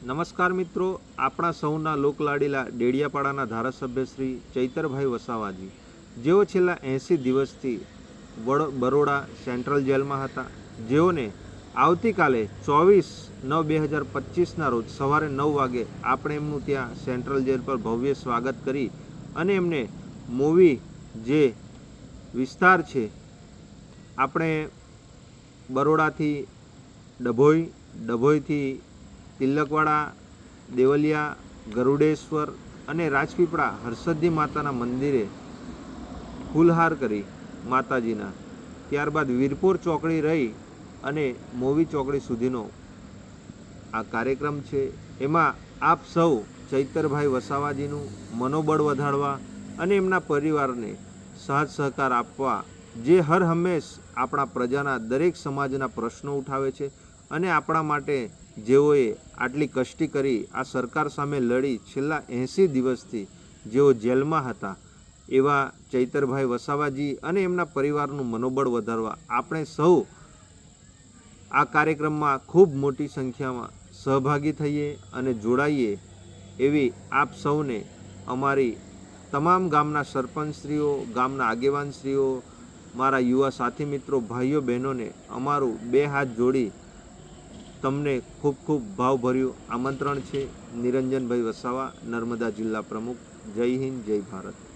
નમસ્કાર મિત્રો, આપણા સૌના લોકલાડીલા ડેડિયાપાડાના ધારાસભ્ય શ્રી ચૈતરભાઈ વસાવાજી. જેઓ છેલ્લા એંસી દિવસથી બરોડા સેન્ટ્રલ જેલમાં હતા, જેઓને આવતીકાલે ચોવીસ નવ બે હજાર પચીસના રોજ સવારે નવ વાગે આપણે એમનું ત્યાં સેન્ટ્રલ જેલ પર ભવ્ય સ્વાગત કરી અને એમને મૂવી જે વિસ્તાર છે, આપણે બરોડાથી ડભોઈ, ડભોઈથી તિલકવાડા, દેવલિયા, ગરુડેશ્વર અને રાજપીપળા હર્ષદ્ધિ માતાના મંદિરે ફૂલહાર કરી માતાજીના. ત્યારબાદ વીરપુર ચોકડી રહી અને મોવી ચોકડી સુધીનો આ કાર્યક્રમ છે. એમાં આપ સૌ ચૈતરભાઈ વસાવાજીનું મનોબળ વધારવા અને એમના પરિવારને સાથ સહકાર આપવા જે હર હંમેશ આપણા પ્રજાના દરેક સમાજના પ્રશ્નો ઉઠાવે છે અને આપણા માટે જેઓએ આટલી કષ્ટી કરી, આ સરકાર સામે લડી છેલ્લા એંસી દિવસથી જેઓ જેલમાં હતા, એવા ચૈતરભાઈ વસાવાજી અને એમના પરિવારનું મનોબળ વધારવા આપણે સૌ આ કાર્યક્રમમાં ખૂબ મોટી સંખ્યામાં સહભાગી થઈએ અને જોડાઈએ એવી આપ સૌને અમારી તમામ ગામના સરપંચશ્રીઓ, ગામના આગેવાનશ્રીઓ, મારા યુવા સાથી મિત્રો, ભાઈઓ, બહેનોને અમારું બે હાથ જોડી તમને ખૂબ ખૂબ ભાવભર્યું આમંત્રણ છે. નિરંજનભાઈ વસાવા, નર્મદા જિલ્લા પ્રમુખ. જય હિન્દ, જય ભારત.